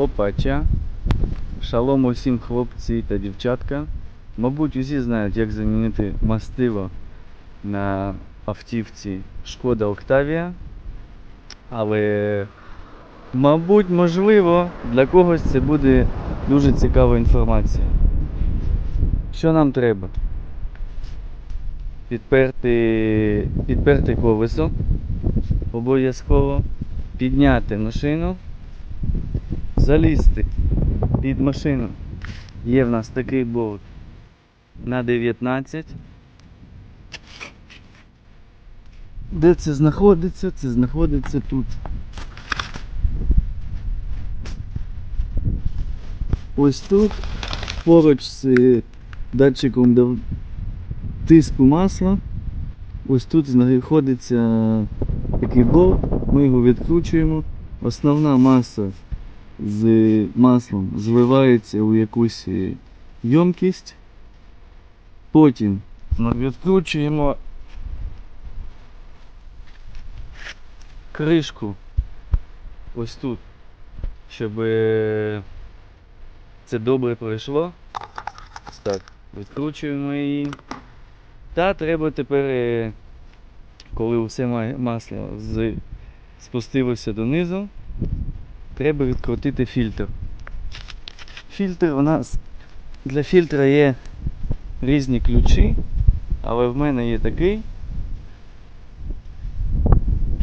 Опача. Шалом усім хлопці та дівчатка. Мабуть, усі знають, як замінити мастило на автівці Шкода Октавія. Але, мабуть, можливо, для когось це буде дуже цікава інформація. Що нам треба? Підперти, підперти колесо обов'язково, підняти машину, залізти під машину. Є в нас такий болт на 19. Де це знаходиться? Це знаходиться тут. Ось тут, поруч з датчиком тиску масла. Ось тут знаходиться такий болт, ми його відкручуємо. Основна маса з маслом зливається у якусь е, ємкість. Потім відкручуємо кришку ось тут, щоб е, це добре пройшло. Так, відкручуємо її. Та треба тепер, е, коли ма- масло спустилося донизу, треба відкрутити фільтр. Фільтр у нас для фільтра є різні ключі, але в мене є такий.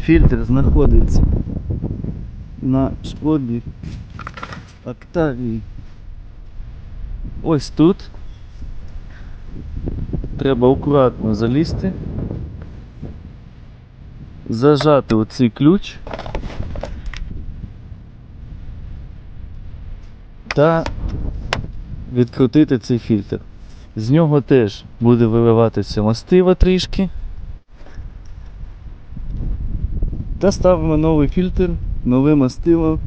Фільтр знаходиться на шкоді Октавії. Ось тут. Треба акуратно залізти, зажати оцей ключ та відкрутити цей фільтр. З нього теж буде виливатися мастива трішки. Та ставимо новий фільтр, нове мастило.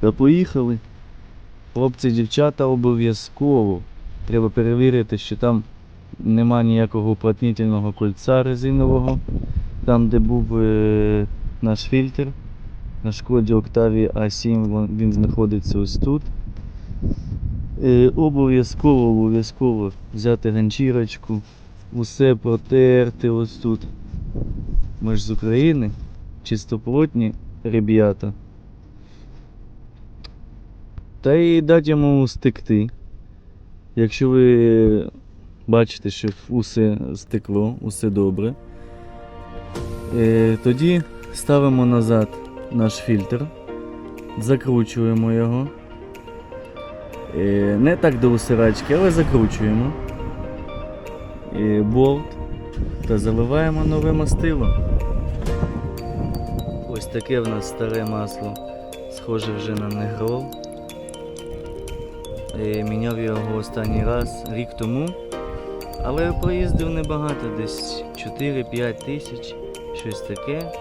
Та поїхали. Хлопці, дівчата обов'язково. Треба перевірити, що там нема ніякого уплотнительного кольця резинового. Там, де був е, наш фільтр на шкоді Octavia A7, він знаходиться ось тут. Е, обов'язково, обов'язково взяти ганчірочку, усе протерти ось тут. Ми ж з України, чистоплотні ребята. Та і дати йому стекти. Якщо ви бачите, що усе стекло, усе добре, е, тоді ставимо назад наш фільтр, закручуємо його. Е, Не так до усирачки, але закручуємо е, болт та заливаємо нове мастило. Ось таке в нас старе масло, схоже вже на негрол. Е, Міняв його останній раз рік тому, але проїздив небагато, десь 4-5 тисяч, щось таке.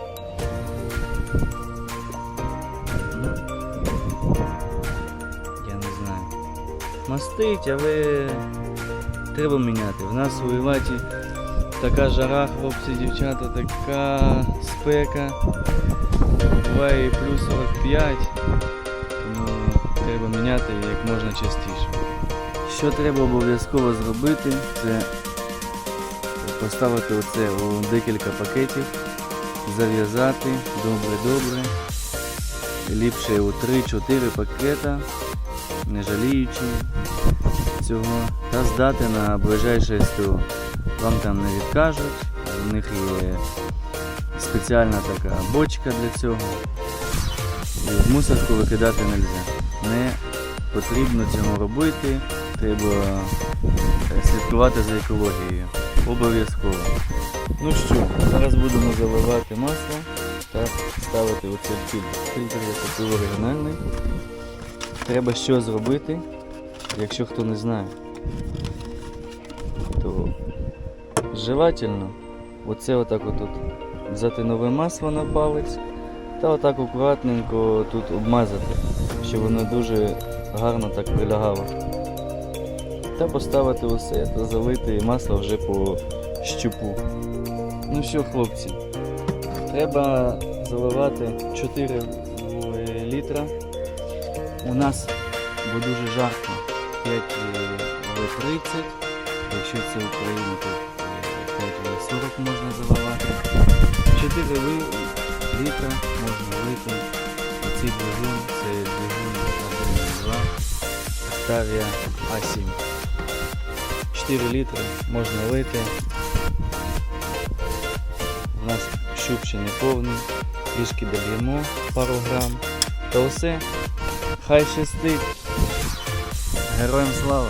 Мастить, але треба міняти. В нас у Іваті така жара, хлопці, дівчата, така спека. Буває плюс 45, тому треба міняти як можна частіше. Що треба обов'язково зробити, це поставити оце у декілька пакетів, зав'язати добре-добре. Ліпше у 3-4 пакета, не жаліючи цього, та здати на ближайше СТО. Вам там не відкажуть, у них є спеціальна така бочка для цього. І в мусорку викидати не можна. Не потрібно цього робити, треба е, слідкувати за екологією. Обов'язково. Ну що, зараз будемо заливати масло та ставити оцей фільтр. Фільтр я купив оригінальний. Треба що зробити, якщо хто не знає. То желательно оце отак отут взяти нове масло на палець та отак акуратненько тут обмазати, щоб воно дуже гарно так прилягало. Та поставити усе та залити масло вже по щупу. Ну що, хлопці, треба заливати 4 літра У нас, бо дуже жарко, 5 В30. Якщо це Україна, то 5 В40 можна заливати. 4 літра можна вийти. Оцей двигун, це двигун 1.2 Octavia A7. 4 літри можна вийти. У нас щуп ще не повний, трішки дольємо пару грам. Та все. Хай щастить. Героям слава!